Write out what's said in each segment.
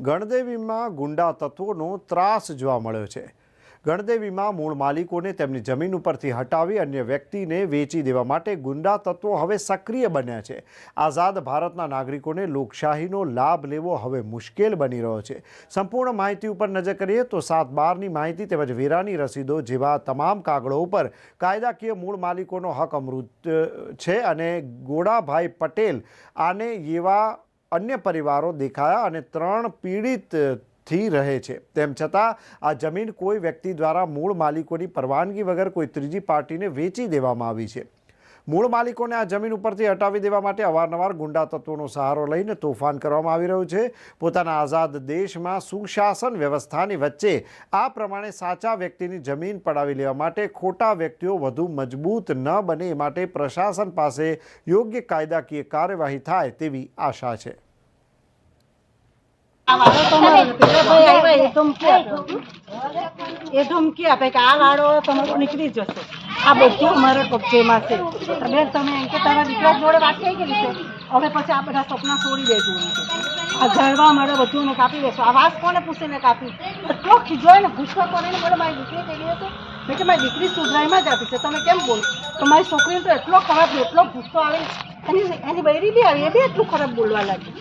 ગણદેવીમાં ગુંડા તત્વોનો ત્રાસ જોવા મળ્યો છે. ગણદેવીમાં મૂળ માલિકોને તેમની જમીન ઉપરથી હટાવી અન્ય વ્યક્તિને વેચી દેવા માટે ગુંડા તત્વો હવે સક્રિય બન્યા છે. આઝાદ ભારતના નાગરિકોને લોકશાહીનો લાભ લેવો હવે મુશ્કેલ બની રહ્યો છે. સંપૂર્ણ માહિતી ઉપર નજર કરીએ તો સાત બારની માહિતી તેમજ વેરાની રસીદો જેવા તમામ કાગળો ઉપર કાયદાકીય મૂળ માલિકોનો હક અમૃત છે અને ગોડાભાઈ પટેલ આને એવા અન્ય પરિવારો દેખાયા અને ત્રણ પીડિતથી રહે છે. તેમ છતાં, આ જમીન કોઈ વ્યક્તિ દ્વારા મૂળ માલિકોની પરવાનગી વગર કોઈ ત્રીજી પાર્ટીને વેચી દેવામાં આવી છે. મૂળ માલિકોને આ જમીન ઉપરથી હટાવી દેવા માટે અવારનવાર ગુંડા તત્વોનો સહારો લઈને તોફાન કરવામાં આવી રહ્યું છે. પોતાના આઝાદ દેશમાં સુશાસન વ્યવસ્થાની વચ્ચે આ પ્રમાણે સાચા વ્યક્તિની જમીન પડાવી લેવા માટે ખોટા વ્યક્તિઓ વધુ મજબૂત ન બને એ માટે પ્રશાસન પાસે યોગ્ય કાયદાકીય કાર્યવાહી થાય તેવી આશા છે. એ ધમકી આપે કે આ વાળો તમારો નીકળી જશે. આ બધું અમારા કબજેમાં છે. બેન તમે એમ કે તારા દીકરા જોડે વાત થઈ ગઈ છે. હવે પછી આ બધા સપના છોડી દેજો આ ઝાડવા મારે બધું એને કાપી દેશો આ વાસ કોને પૂછીને કાપી? એટલો ખીજો ને ગુસ્સો કરીને બોલે મારી દીકરી કહી ગઈ હતી? મેં કે મારી દીકરી સુધરાઈમાં જ આપી છે. તમે કેમ બોલો? તો મારી છોકરીને તો એટલો ખરાબ એટલો ગુસ્સો આવે એની એની બૈરી બી આવી એ બી એટલું ખરાબ બોલવા લાગી.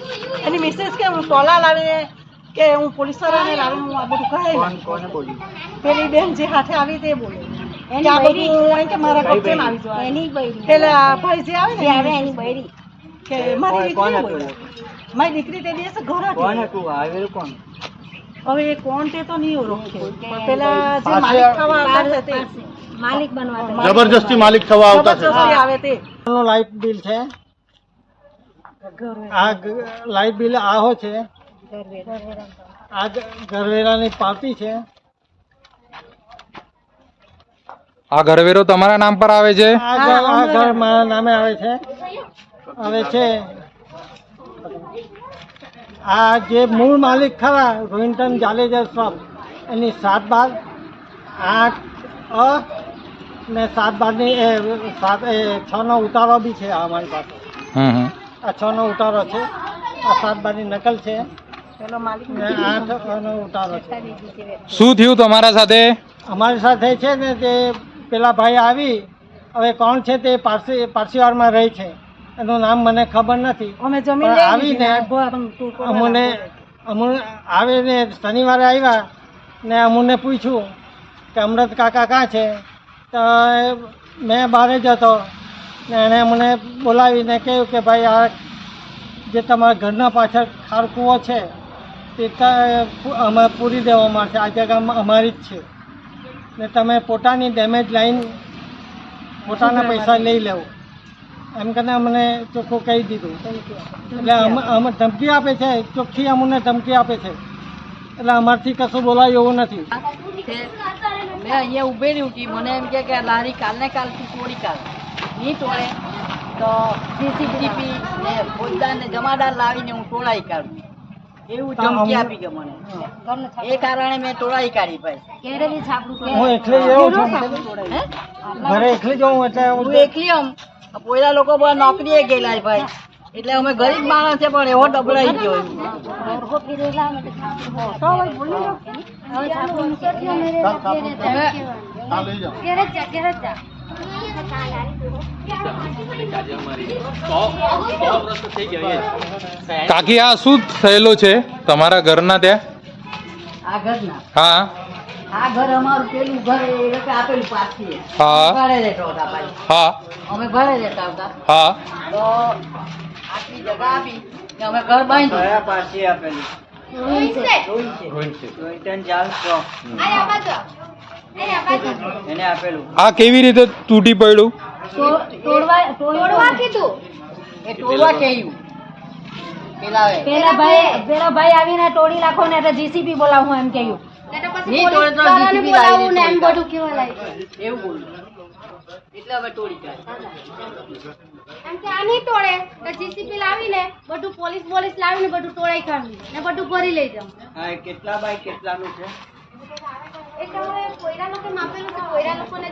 એની મિસેસ કે હું ટોલા લાવીને કે હું પોલીસ વાળાને લાવીને હું આ બધું કહે. પેલી બેન જે હાથે આવી તે બોલે. કે આ બધું કે મારા કબજેમાં આવી જવા એની બૈરી. પેલા ભાઈ આવે ને આવે એની બૈરી. કે મારી દીકરી બોલે મારી દીકરી તે દિવસે ઘર હતી. હવે એ કોણ તે તો નહીં ઓળખે. પેલા જે માલિક થવા આવતા તે. માલિક બનવા જબરજસ્તી માલિક થવા આવતા છે જબરજસ્તી આવે તે. લાઇટ બિલ છે? આ લાઇટ બિલ આહો છે? આ ઘરવેરાની પાવતી છે? આ ઘરવેરો તમારા નામ પર આવે છે? આ ઘર આ ઘર મારા નામે આવે છે. આવે છે. આ જે મૂળ માલિક ખરા રોહિન્ટન જાડેજા શોપ એની સાત બાર આઠ અ ને સાત બારની એ સાત એ છ નો ઉતારો બી છે અમારી પાસે. આ છ નો ઉતારો છે. આ સાત બારની નકલ છે. ને આઠ નો ઉતારો છે. શું થયું તમારા સાથે? અમારી સાથે છે ને તે પેલા ભાઈ આવી હવે કોણ છે તે પારસી પારસીવાડમાં રહે છે. એનું નામ મને ખબર નથી. અમે જમીન આવીને અમુને અમને અમને આવીને શનિવારે આવ્યા ને અમને પૂછ્યું કે અમૃત કાકા કાં છે? તો મેં બહાર જ હતો. ને એણે મને બોલાવીને કહ્યું કે ભાઈ આ જે તમારા ઘરના પાછળ ખારકુઓ છે તે અમે પૂરી દેવામાં છે આ જગ્યા અમારી જ છે. ને તમે પોતાની ડેમેજ લાઈન પોતાના પૈસા લઈ લેવો. એમ કરીને અમને ચોખ્ખું કહી દીધું. એટલે અમે ધમકી આપે છે, ચોખ્ખી અમને ધમકી આપે છે. એટલે અમારથી કશું બોલાય એવું નથી. મેં અહીંયા ઉભેલી હતી મને એમ કે કે લારી કાલને કાલથી તોડી કાઢ નહીં તોડે તો સીસીટીવી ને ફોજદાર ને જમાદાર લાવીને હું તોડાઈ કાઢું. એવું ધમકી આપી મને એ કારણે મેં તોડાઈ કાઢી ભાઈ કેરેલી છાપરું હું એકલી જેવું છું ઘરે એકલી જવું એટલે હું એકલી આમ પોયલા લોકો બધા નોકરીએ ગયેલા ભાઈ એટલે અમે ગરીબ માણસ છે પણ એવો ડબલાઈ ગયો હવે કાકી આ શું થયેલું છે? તમારા ઘરના ત્યાં? હા. આ ઘર અમારું પેલું ઘર એ લોકો આપેલું પાછી. હા. ભાડે રહેતા હતા ભાઈ. હા. અમે ભાડે રહેતા હતા હા. તો આટલી જગા આપી કે અમે ઘર બાંધ્યું. આ કેવી રીતે તૂટી પડ્યું? તોડવા તોડવા કીધું. એ ટોળવા કહ્યું. પેલા ભાઈ પેલા ભાઈ આવીને તોડી નાખો ને એટલે જીસીબી બોલાવું એમ કહ્યું. નહીં તોડે લાવીને તોડી. કાઢે. એવું બોલ્યું. એટલે અમે તોડી કાઢી. એમ કે આ નહીં તોડે. જીસીપી લાવીને બધું પોલીસ પોલીસ લાવીને બધું તોડાઈ કાઢ્યું. ને બધું ભરી લઈ જાઉં. કેટલા બાય કેટલાનું છે? એટલે હવે કોયરા લોકો માપેલું છે કોયરા લોકોને